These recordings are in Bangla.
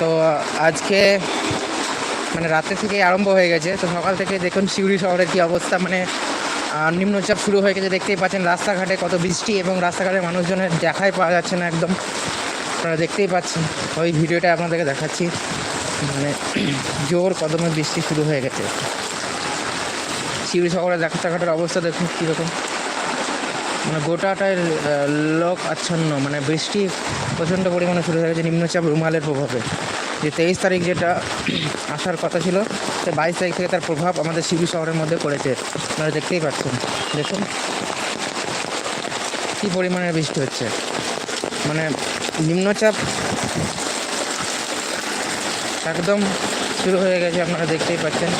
তো আজকে মানে রাতে থেকে আরম্ভ হয়ে গেছে। তো সকাল থেকে দেখুন সিউড়ি শহরের কী অবস্থা। মানে নিম্নচাপ শুরু হয়ে গেছে, দেখতেই পাচ্ছেন রাস্তাঘাটে কত বৃষ্টি এবং রাস্তাঘাটে মানুষজনের দেখাই পাওয়া যাচ্ছে না একদম। আপনারা দেখতেই পাচ্ছেন। ওই ভিডিওটা আপনাদেরকে দেখাচ্ছি। মানে জোর কদমে বৃষ্টি শুরু হয়ে গেছে। সিউড়ি শহরের রাস্তাঘাটের অবস্থা দেখুন কীরকম। মানে গোটাটাই আহ, লোক আচ্ছন্ন মানে বৃষ্টি প্রচণ্ড পরিমাণে শুরু হয়ে গেছে নিম্নচাপ রুমালের প্রভাবে। যে তেইশ তারিখ যেটা আসার কথা ছিল সে বাইশ তারিখ থেকে তার প্রভাব আমাদের শিবি শহরের মধ্যে পড়েছে। আপনারা দেখতেই পাচ্ছেন দেখুন। কী পরিমাণে বৃষ্টি হচ্ছে। মানে নিম্নচাপ একদম শুরু হয়ে গেছে আপনারা দেখতেই পাচ্ছেন।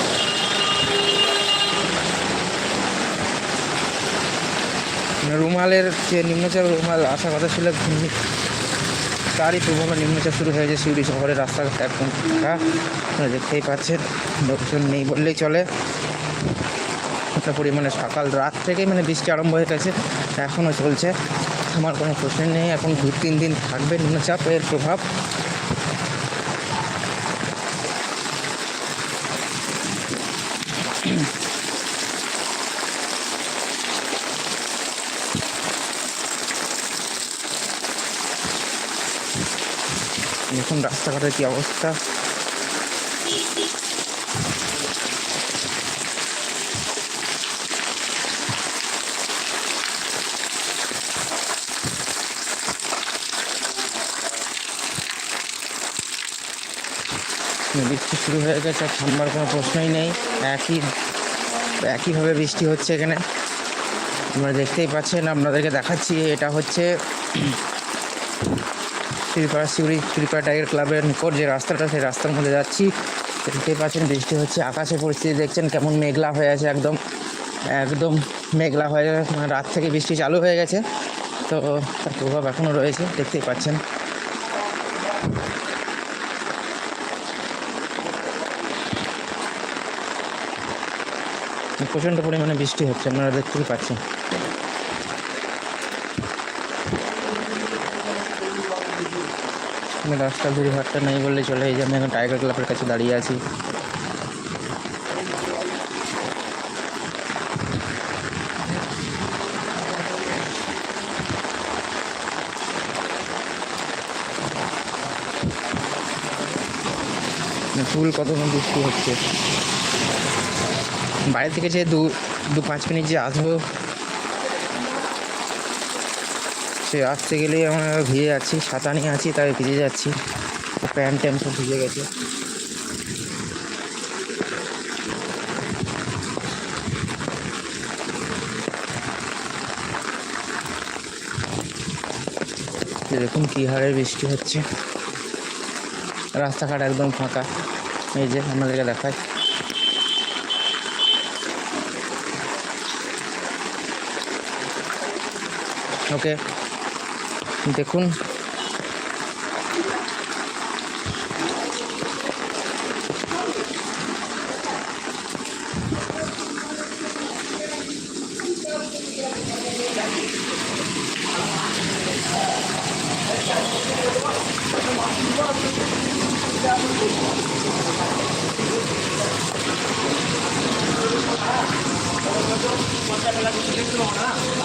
রুমালের যে নিম্নচাপ, রুমাল আসার কথা ছিল তারই প্রভাবে নিম্নচাপ শুরু হয়েছে শিউড়ি শহরের রাস্তাঘাট একদম ফাঁকা। দেখতেই পাচ্ছেন, লোকজন নেই বললেই চলে। একটা পরিমাণে সকাল, রাত থেকেই মানে বৃষ্টি আরম্ভ হয়ে গেছে এখনও চলছে। আমার কোনো প্রশ্ন নেই, এখন দু তিন দিন থাকবে নিম্নচাপ এর প্রভাব। দেখুন রাস্তাঘাটের কী অবস্থা। বৃষ্টি শুরু হয়ে গেছে আর থামবার কোনো প্রশ্নই নেই। একই, একইভাবে বৃষ্টি হচ্ছে এখানে। আপনারা দেখতেই পাচ্ছেন, আপনাদেরকে দেখাচ্ছি, এটা হচ্ছে শ্রীপাড়া সিউড়ি শ্রীপাড়া টাইগার ক্লাবের নিকট যে রাস্তাটা, সেই রাস্তার মধ্যে যাচ্ছি। দেখতেই পাচ্ছেন, বৃষ্টি হচ্ছে, আকাশের পরিস্থিতি দেখছেন, কেমন মেঘলা হয়ে আছে একদম একদম মেঘলা হয়ে গেছে মানে রাত থেকে বৃষ্টি চালু হয়ে গেছে, তো তার প্রভাব এখনও রয়েছে, দেখতেই পাচ্ছেন। প্রচণ্ড পরিমাণে বৃষ্টি হচ্ছে, আপনারা দেখতেই পাচ্ছেন। রাস্তা ঘুরি হাটটা নেই বললে চলে এই যে আমি এখন টাইগার ক্লাবের কাছে দাঁড়িয়ে আছি। ফুল কত বৃষ্টি হচ্ছে? বাইরে থেকে যে দু দু পাঁচ মিনিট যে আসব সে আসতে গেলেই আমরা ভিজে যাচ্ছি, ছাতা নিয়ে আছি, তাই ভিজে যাচ্ছি। প্যান্ট ট্যান্ট সব ভিজে গেছে। দেখুন কী হারে বৃষ্টি হচ্ছে। রাস্তাঘাট একদম ফাঁকা। এই যে আপনাদেরকে দেখায় ওকে। দেখুন Gracias.